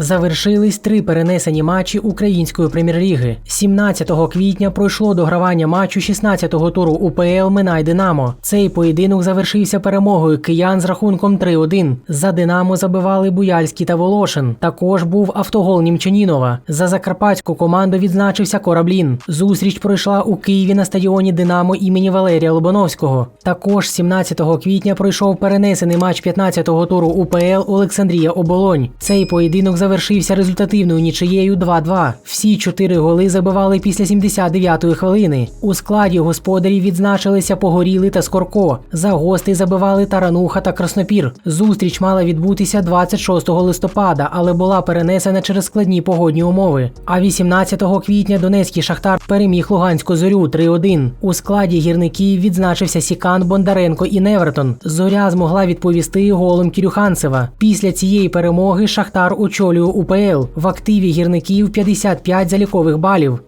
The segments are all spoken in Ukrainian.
Завершились три перенесені матчі української прем'єр-ліги. 17 квітня пройшло догравання матчу 16-го туру УПЛ Минай Динамо. Цей поєдинок завершився перемогою киян з рахунком 3-1. За Динамо забивали Буяльський та Волошин. Також був автогол Німчанінова. За закарпатську команду відзначився Кораблін. Зустріч пройшла у Києві на стадіоні Динамо імені Валерія Лобановського. Також 17 квітня пройшов перенесений матч 15-го туру УПЛ Олександрія Оболонь. Цей поєдинок завершився результативною нічиєю 2-2. Всі чотири голи забивали після 79-ї хвилини. У складі господарів відзначилися Погоріли та Скорко. За гостей забивали Тарануха та Краснопір. Зустріч мала відбутися 26 листопада, але була перенесена через складні погодні умови. А 18 квітня Донецький шахтар переміг Луганську зорю 3-1. У складі гірників відзначився Сікан Бондаренко і Невертон. Зоря змогла відповісти голом Кірюханцева. Після цієї перемоги Шахтар очолює УПЛ. В активі гірників 55 залікових балів.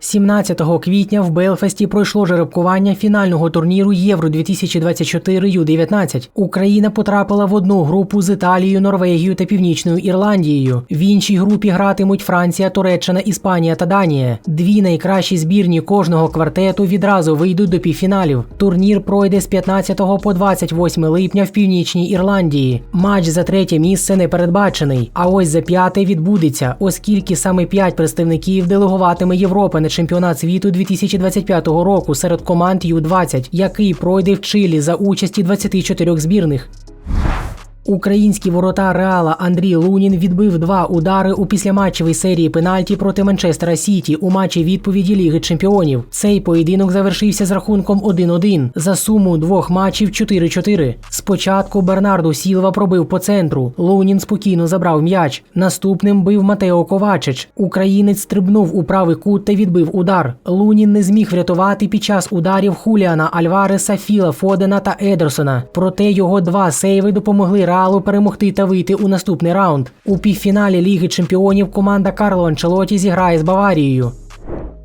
17 квітня в Белфасті пройшло жеребкування фінального турніру Євро 2024 Ю-19. Україна потрапила в одну групу з Італією, Норвегією та Північною Ірландією. В іншій групі гратимуть Франція, Туреччина, Іспанія та Данія. Дві найкращі збірні кожного квартету відразу вийдуть до півфіналів. Турнір пройде з 15 по 28 липня в Північній Ірландії. Матч за третє місце не передбачений. А ось за п'яте відбудеться, оскільки саме п'ять представників делегуватиме Європа на чемпіонат світу 2025 року серед команд Ю-20, який пройде в Чилі за участі 24 збірних. Український воротар Реала Андрій Лунін відбив два удари у післяматчевій серії пенальті проти Манчестера Сіті у матчі відповіді Ліги Чемпіонів. Цей поєдинок завершився з рахунком 1-1 за суму двох матчів 4-4. Спочатку Бернарду Сілва пробив по центру. Лунін спокійно забрав м'яч. Наступним бив Матео Ковачич. Українець стрибнув у правий кут та відбив удар. Лунін не зміг врятувати під час ударів Хуліана Альвареса, Філа Фодена та Едерсона. Проте його два сейви допомогли Реалу перемогти та вийти у наступний раунд. У півфіналі Ліги Чемпіонів команда Карло Анчелоті зіграє з Баварією.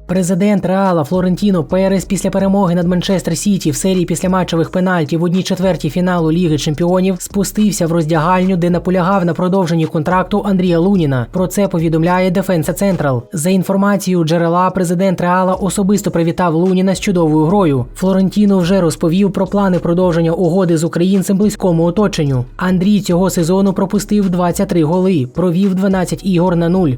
Президент Реала Флорентіно Перес після перемоги над Манчестер Сіті в серії післяматчевих пенальтів в одній четвертій фіналу Ліги Чемпіонів спустився в роздягальню, де наполягав на продовженні контракту Андрія Луніна. Про це повідомляє Дефенса Централ. За інформацією джерела, президент Реала особисто привітав Луніна з чудовою грою. Флорентіно вже розповів про плани продовження угоди з українцем близькому оточенню. Андрій цього сезону пропустив 23 голи, провів 12 ігор на нуль.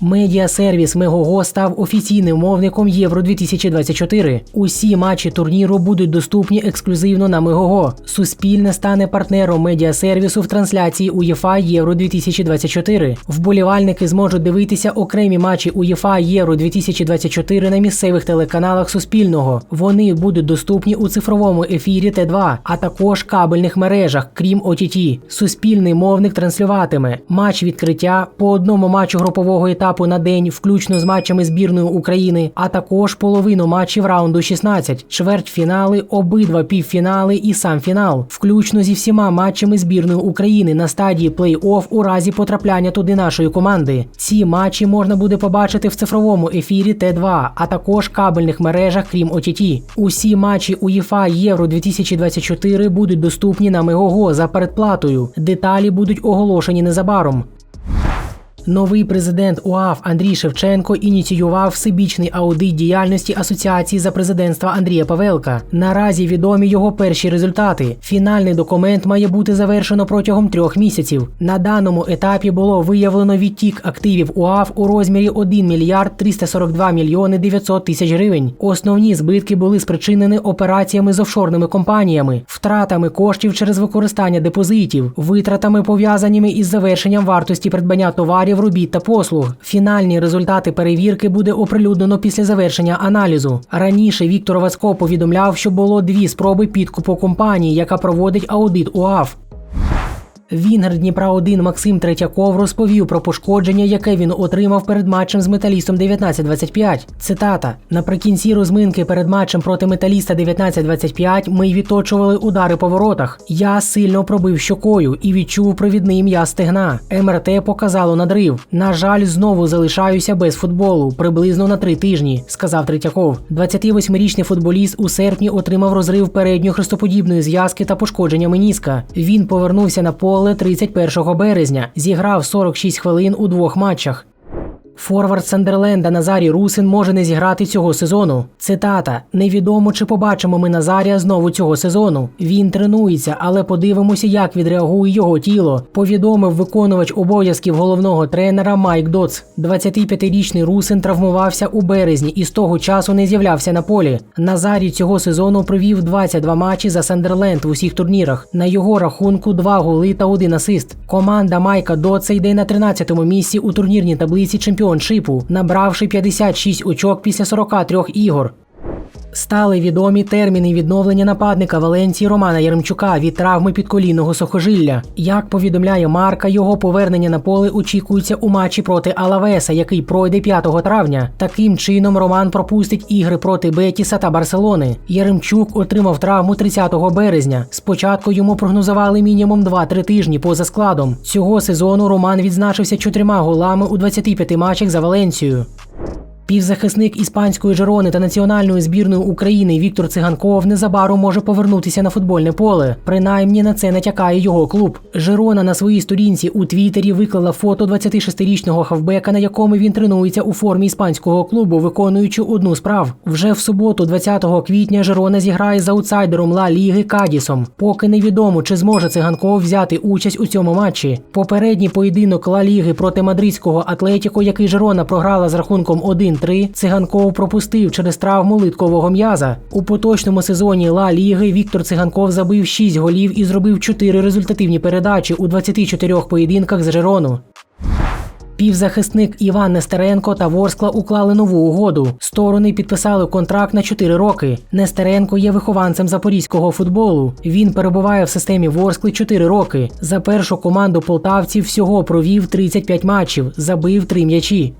Медіасервіс Мегого став офіційним мовником Євро 2024. Усі матчі турніру будуть доступні ексклюзивно на Мегого. Суспільне стане партнером медіасервісу в трансляції УЄФА Євро 2024. Вболівальники зможуть дивитися окремі матчі УЄФА Євро 2024 на місцевих телеканалах Суспільного. Вони будуть доступні у цифровому ефірі Т2, а також кабельних мережах, крім ОТТ. Суспільний мовник транслюватиме матч відкриття по одному матчу групового етапу етапу на день, включно з матчами збірної України, а також половину матчів раунду 16, чвертьфінали, обидва півфінали і сам фінал, включно зі всіма матчами збірної України на стадії плей-офф у разі потрапляння туди нашої команди. Ці матчі можна буде побачити в цифровому ефірі Т2, а також кабельних мережах, крім ОТТ. Усі матчі УЄФА Євро 2024 будуть доступні на Мегого за передплатою. Деталі будуть оголошені незабаром. Новий президент УАФ Андрій Шевченко ініціював всебічний аудит діяльності асоціації за президентства Андрія Павелка. Наразі відомі його перші результати. Фінальний документ має бути завершено протягом трьох місяців. На даному етапі було виявлено відтік активів УАФ у розмірі 1 мільярд 342 мільйони 900 тисяч гривень. Основні збитки були спричинені операціями з офшорними компаніями, втратами коштів через використання депозитів, витратами пов'язаними із завершенням вартості придбання товарів товарів, робіт та послуг. Фінальні результати перевірки буде оприлюднено після завершення аналізу. Раніше Віктор Вацько повідомляв, що було дві спроби підкупу компанії, яка проводить аудит УАФ. Вінгер Дніпра 1 Максим Третьяков розповів про пошкодження, яке він отримав перед матчем з металістом 19-25. Цитата: наприкінці розминки перед матчем проти металіста 19-25 ми відточували удари по воротах. Я сильно пробив щокою і відчув провідний м'яз стегна. МРТ показало надрив. На жаль, знову залишаюся без футболу приблизно на три тижні, сказав Третьяков. 28-річний футболіст у серпні отримав розрив передньої хрестоподібної зв'язки та пошкодження меніска. Він повернувся на поле поле 31 березня. Зіграв 46 хвилин у двох матчах. Форвард Сандерленда Назарій Русин може не зіграти цього сезону. Цитата: невідомо чи побачимо ми Назарія знову цього сезону. Він тренується, але подивимося, як відреагує його тіло. Повідомив виконувач обов'язків головного тренера Майк Доц. 25-річний Русин травмувався у березні і з того часу не з'являвся на полі. Назарій цього сезону провів 22 матчі за Сандерленд в усіх турнірах. На його рахунку 2 голи та 1 асист. Команда Майка Доца йде на 13-му місці у турнірній таблиці чемпіоншипу, набравши 56 очок після 43 ігор. Стали відомі терміни відновлення нападника Валенції Романа Яремчука від травми підколінного сухожилля. Як повідомляє Марка, його повернення на поле очікується у матчі проти Алавеса, який пройде 5 травня. Таким чином Роман пропустить ігри проти Бетіса та Барселони. Яремчук отримав травму 30 березня. Спочатку йому прогнозували мінімум 2-3 тижні поза складом. Цього сезону Роман відзначився чотирма голами у 25 матчах за Валенцію. Півзахисник іспанської Жерони та національної збірної України Віктор Циганков незабаром може повернутися на футбольне поле. Принаймні на це натякає його клуб. Жерона на своїй сторінці у Твіттері виклала фото 26-річного хавбека, на якому він тренується у формі іспанського клубу, виконуючи одну справ. Вже в суботу, 20 квітня, Жерона зіграє з аутсайдером Ла Ліги Кадісом. Поки невідомо, чи зможе циганков взяти участь у цьому матчі. Попередній поєдинок Ла Ліги проти мадридського Атлетіко, який Жерона програла з рахунком 1 1-3 циганков пропустив через травму литкового м'яза. У поточному сезоні Ла Ліги Віктор Циганков забив 6 голів і зробив 4 результативні передачі у 24 поєдинках з Жерону. Півзахисник Іван Нестеренко та Ворскла уклали нову угоду. Сторони підписали контракт на 4 роки. Нестеренко є вихованцем запорізького футболу. Він перебуває в системі Ворскли 4 роки. За першу команду полтавців всього провів 35 матчів, забив 3 м'ячі.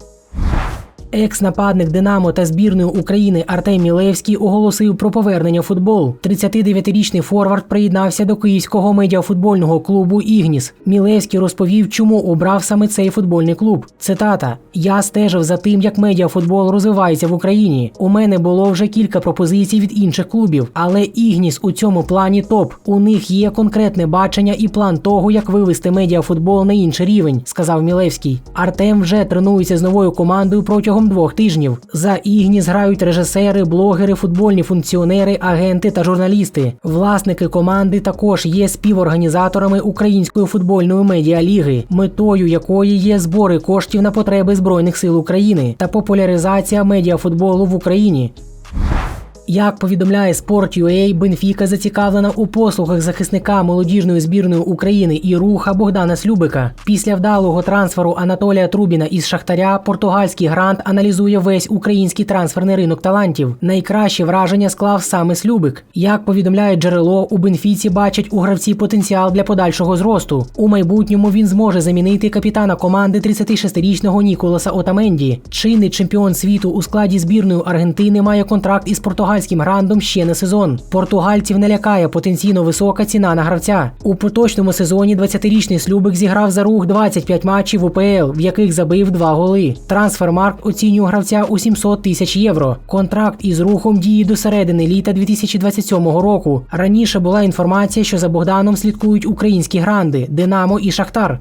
Екс-нападник Динамо та збірної України Артем Мілевський оголосив про повернення в футбол. 39-річний форвард приєднався до київського медіафутбольного клубу Ігніс. Мілевський розповів, чому обрав саме цей футбольний клуб. Цитата: Я стежив за тим, як медіафутбол розвивається в Україні. У мене було вже кілька пропозицій від інших клубів, але Ігніс у цьому плані топ. У них є конкретне бачення і план того, як вивести медіафутбол на інший рівень, сказав Мілевський. Артем вже тренується з новою командою протягом двох тижнів. За Ігніс грають режисери, блогери, футбольні функціонери, агенти та журналісти. Власники команди також є співорганізаторами Української футбольної медіаліги, метою якої є збори коштів на потреби Збройних сил України та популяризація медіафутболу в Україні. Як повідомляє Sport.ua, Бенфіка зацікавлена у послугах захисника молодіжної збірної України і руха Богдана Слюбика. Після вдалого трансферу Анатолія Трубіна із Шахтаря португальський грант аналізує весь український трансферний ринок талантів. Найкраще враження склав саме Слюбик. Як повідомляє джерело, у Бенфіці бачать у гравці потенціал для подальшого зросту. У майбутньому він зможе замінити капітана команди 36-річного Ніколаса Отаменді. Чинний чемпіон світу у складі збірної Аргентини має контракт із португальським грандом ще не сезон. Португальців не лякає потенційно висока ціна на гравця. У поточному сезоні 20-річний Слюбик зіграв за рух 25 матчів УПЛ, в яких забив 2 голи. Трансфермаркт оцінює гравця у 700 тисяч євро. Контракт із рухом діє до середини літа 2027 року. Раніше була інформація, що за Богданом слідкують українські гранди Динамо і Шахтар.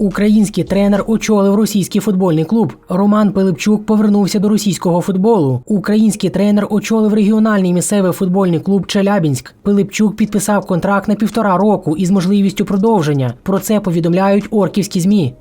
Український тренер очолив російський футбольний клуб. Роман Пилипчук повернувся до російського футболу. Український тренер очолив регіональний місцевий футбольний клуб Челябінськ. Пилипчук підписав контракт на півтора року із можливістю продовження. Про це повідомляють орківські змі.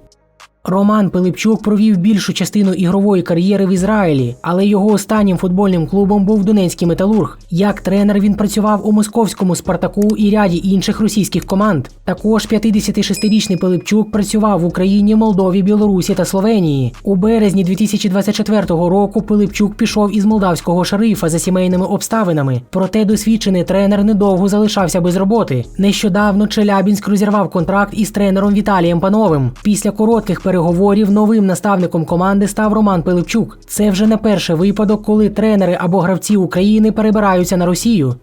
Роман Пилипчук провів більшу частину ігрової кар'єри в Ізраїлі, але його останнім футбольним клубом був Донецький металург. Як тренер він працював у московському Спартаку і ряді інших російських команд. Також 56-річний Пилипчук працював в Україні, Молдові, Білорусі та Словенії. У березні 2024 року Пилипчук пішов із молдавського шерифа за сімейними обставинами. Проте досвідчений тренер недовго залишався без роботи. Нещодавно Челябінськ розірвав контракт із тренером Віталієм Пановим. Після коротких переговорів новим наставником команди став Роман Пилипчук. Це вже не перший випадок, коли тренери або гравці України перебираються на Росію.